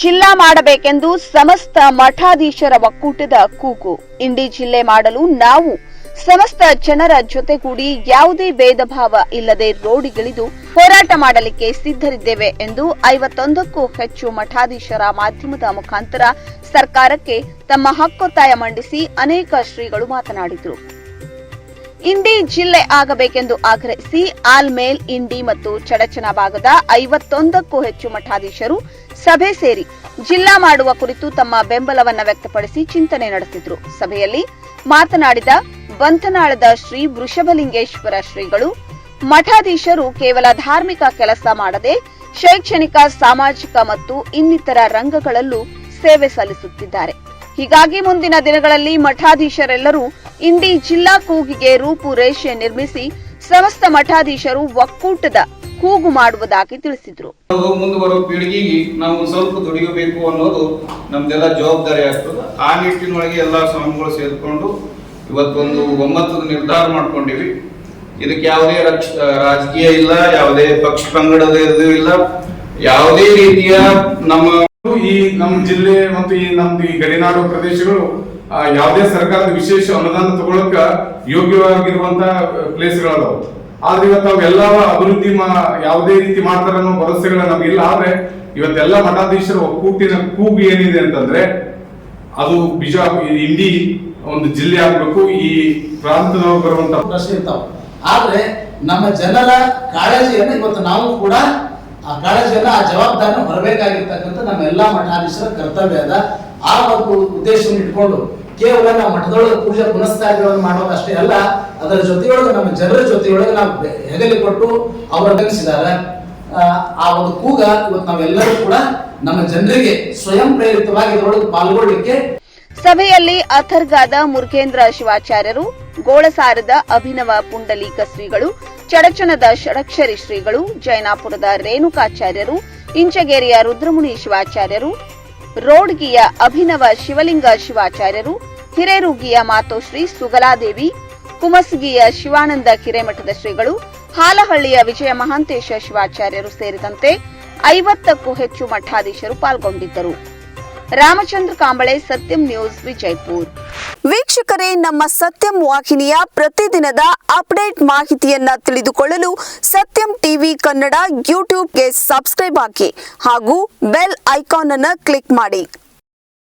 ಜಿಲ್ಲಾ ಮಾಡಬೇಕೆಂದು ಸಮಸ್ತ ಮಠಾಧೀಶರ ಒಕ್ಕೂಟದ ಕೂಗು. ಇಂಡಿ ಜಿಲ್ಲೆ ಮಾಡಲು ನಾವು ಸಮಸ್ತ ಜನರ ಜೊತೆಗೂಡಿ ಯಾವುದೇ ಭೇದ ಭಾವ ಇಲ್ಲದೆ ರೋಡಿಗಿಳಿದು ಹೋರಾಟ ಮಾಡಲಿಕ್ಕೆ ಸಿದ್ಧರಿದ್ದೇವೆ ಎಂದು ಐವತ್ತೊಂದಕ್ಕೂ ಹೆಚ್ಚು ಮಠಾಧೀಶರ ಮಾಧ್ಯಮದ ಮುಖಾಂತರ ಸರ್ಕಾರಕ್ಕೆ ತಮ್ಮ ಹಕ್ಕೊತ್ತಾಯ ಮಂಡಿಸಿ ಅನೇಕ ಶ್ರೀಗಳು ಮಾತನಾಡಿದರು. ಇಂಡಿ ಜಿಲ್ಲೆ ಆಗಬೇಕೆಂದು ಆಗ್ರಹಿಸಿ ಆಲ್ಮೇಲ್, ಇಂಡಿ ಮತ್ತು ಚಡಚನ ಭಾಗದ ಐವತ್ತೊಂದಕ್ಕೂ ಹೆಚ್ಚು ಮಠಾಧೀಶರು ಸಭೆ ಸೇರಿ ಜಿಲ್ಲಾ ಮಾಡುವ ಕುರಿತು ತಮ್ಮ ಬೆಂಬಲವನ್ನ ವ್ಯಕ್ತಪಡಿಸಿ ಚಿಂತನೆ ನಡೆಸಿದ್ರು. ಸಭೆಯಲ್ಲಿ ಮಾತನಾಡಿದ ಬಂತನಾಳದ ಶ್ರೀ ವೃಷಭಲಿಂಗೇಶ್ವರ ಶ್ರೀಗಳು, ಮಠಾಧೀಶರು ಕೇವಲ ಧಾರ್ಮಿಕ ಕೆಲಸ ಮಾಡದೆ ಶೈಕ್ಷಣಿಕ, ಸಾಮಾಜಿಕ ಮತ್ತು ಇನ್ನಿತರ ರಂಗಗಳಲ್ಲೂ ಸೇವೆ ಸಲ್ಲಿಸುತ್ತಿದ್ದಾರೆ. ಹೀಗಾಗಿ ಮುಂದಿನ ದಿನಗಳಲ್ಲಿ ಮಠಾಧೀಶರೆಲ್ಲರೂ ಇಂಡಿ ಜಿಲ್ಲಾ ಕೂಗಿಗೆ ರೂಪುರೇಷೆ ನಿರ್ಮಿಸಿ, ಸಮಸ್ತ ಮಠಾಧೀಶರು ಒಕ್ಕೂಟದ ಕೂಗು ಮಾಡುವುದಾಗಿ ತಿಳಿಸಿದರು. ಅದು ಮುಂದೆ ಬರೋ ಪೀಳಿಗೆಗೆ ನಾವು ಸ್ವಲ್ಪ ದುಡಿಯಬೇಕು ಅನ್ನೋದು ನಮ್ದೆಲ್ಲ ಜವಾಬ್ದಾರಿ ಆಗ್ತದೆ. ಆ ನಿಟ್ಟಿನೊಳಗೆ ಎಲ್ಲ ಸ್ವಾಮಿಗಳು ಸೇರಿಕೊಂಡು ಇವತ್ತೊಂದು ಒಮ್ಮತದ ನಿರ್ಧಾರ ಮಾಡ್ಕೊಂಡಿವಿ. ಇದಕ್ಕೆ ಯಾವುದೇ ರಕ್ಷ ರಾಜಕೀಯ ಇಲ್ಲ ಯಾವುದೇ ಪಕ್ಷ ಪಂಗಡದ ಇಲ್ಲ. ಯಾವುದೇ ರೀತಿಯ ನಮ್ಮ ಈ ನಮ್ಮ ಜಿಲ್ಲೆ ಮತ್ತು ಈ ನಮ್ದು ಈ ಗಡಿನಾಡು ಪ್ರದೇಶಗಳು ಆ, ಯಾವುದೇ ಸರ್ಕಾರದ ವಿಶೇಷ ಅನುದಾನ ತಗೊಳಕ ಯೋಗ್ಯವಾಗಿರುವಂತ ಪ್ಲೇಸ್ಗಳದಾವು. ಆದ್ರೆ ಇವತ್ತು ಅವೆಲ್ಲ ಅಭಿವೃದ್ಧಿ ಯಾವುದೇ ರೀತಿ ಮಾಡ್ತಾರ ಅನ್ನೋ ಭರವಸೆಗಳ ನಮಗಿಲ್ಲ ಆದ್ರೆ ಇವತ್ತೆಲ್ಲ ಮಠಾಧೀಶರ ಒಕ್ಕೂಟಿನ ಕೂಗು ಏನಿದೆ ಅಂತಂದ್ರೆ ಅದು ಬಿಜಾಪುರ ಇಂಡಿ ಒಂದು ಜಿಲ್ಲೆ ಆಗ್ಬೇಕು, ಈ ಪ್ರಾಂತದವ್ರು ಬರುವಂತ ಪ್ರಶ್ನೆ ಇರ್ತಾವ. ಆದ್ರೆ ನಮ್ಮ ಜನರ ಕಾಳಜಿಯನ್ನು ಇವತ್ತು ನಾವು ಕೂಡ ಆ ಕಾಳಜಿಯನ್ನ, ಆ ಜವಾಬ್ದಾರಿನ ಬರಬೇಕಾಗಿರ್ತಕ್ಕಂಥ ನಮ್ಮ ಎಲ್ಲಾ ಮಠಾಧೀಶರ ಕರ್ತವ್ಯ ಅದ. ಆ ಒಂದು ಉದ್ದೇಶವನ್ನು ಇಟ್ಕೊಂಡು ಕೇವಲ ನಾವು ಮಠದೊಳಗೆ ಪೂಜೆ ಪುನಸ್ಕಾರಗಳನ್ನು ಮಾಡೋದಷ್ಟೇ ಅಲ್ಲ, ಅದರ ಜೊತೆಯೊಳಗೆ ನಮ್ಮ ಜನರ ಜೊತೆಯೊಳಗೆ ನಾವು ಹೆಗಲಿ ಕೊಟ್ಟು ಅವರು ಗಮನಿಸಿದ್ದಾರೆ ಆ ಒಂದು ಕೂಗ ಇವತ್ತು ನಾವೆಲ್ಲರೂ ಕೂಡ ನಮ್ಮ ಜನರಿಗೆ ಸ್ವಯಂ ಪ್ರೇರಿತವಾಗಿ ಇದರೊಳಗೆ ಪಾಲ್ಗೊಳ್ಳಿಕ್ಕೆ ಸಭೆಯಲ್ಲಿ ಅಥರ್ಗಾದ ಮುರುಘೇಂದ್ರ ಶಿವಾಚಾರ್ಯರು, ಗೋಳಸಾರದ ಅಭಿನವ ಪುಂಡಲೀಕ ಶ್ರೀಗಳು ಚಡಚಣದ ಷಡಕ್ಷರಿ ಶ್ರೀಗಳು, ಜೈನಾಪುರದ ರೇಣುಕಾಚಾರ್ಯರು, ಇಂಚಗೇರಿಯ ರುದ್ರಮುನಿ ಶಿವಾಚಾರ್ಯರು, ರೋಡ್ಗಿಯ ಅಭಿನವ ಶಿವಲಿಂಗ ಶಿವಾಚಾರ್ಯರು ಹಿರೇರುಗಿಯ ಮಾತೋಶ್ರೀ ಸುಗಲಾದೇವಿ, ಕುಮಸ್ಗಿಯ ಶಿವಾನಂದ ಹಿರೇಮಠದ ಶ್ರೀಗಳು, ಹಾಲಹಳ್ಳಿಯ ವಿಜಯ ಮಹಾಂತೇಶ ಶಿವಾಚಾರ್ಯರು ಸೇರಿದಂತೆ ಐವತ್ತಕ್ಕೂ ಹೆಚ್ಚು ಮಠಾಧೀಶರು ಪಾಲ್ಗೊಂಡಿದ್ದರು. ರಾಮಚಂದ್ರ ಕಾಂಬಳೆ, ಸತ್ಯಂ ನ್ಯೂಸ್, ವಿಜಯಪುರ್. ವೀಕ್ಷಕರೇ, ನಮ್ಮ ಸತ್ಯಂ ವಾಹಿನಿಯ ಪ್ರತಿದಿನದ ಅಪ್ಡೇಟ್ ಮಾಹಿತಿಯನ್ನ ತಿಳಿದುಕೊಳ್ಳಲು ಸತ್ಯಂ ಟಿವಿ ಕನ್ನಡ ಯೂಟ್ಯೂಬ್ಗೆ ಸಬ್ಸ್ಕ್ರೈಬ್ ಆಗಿ ಹಾಗೂ ಬೆಲ್ ಐಕಾನ್ ಅನ್ನು ಕ್ಲಿಕ್ ಮಾಡಿ.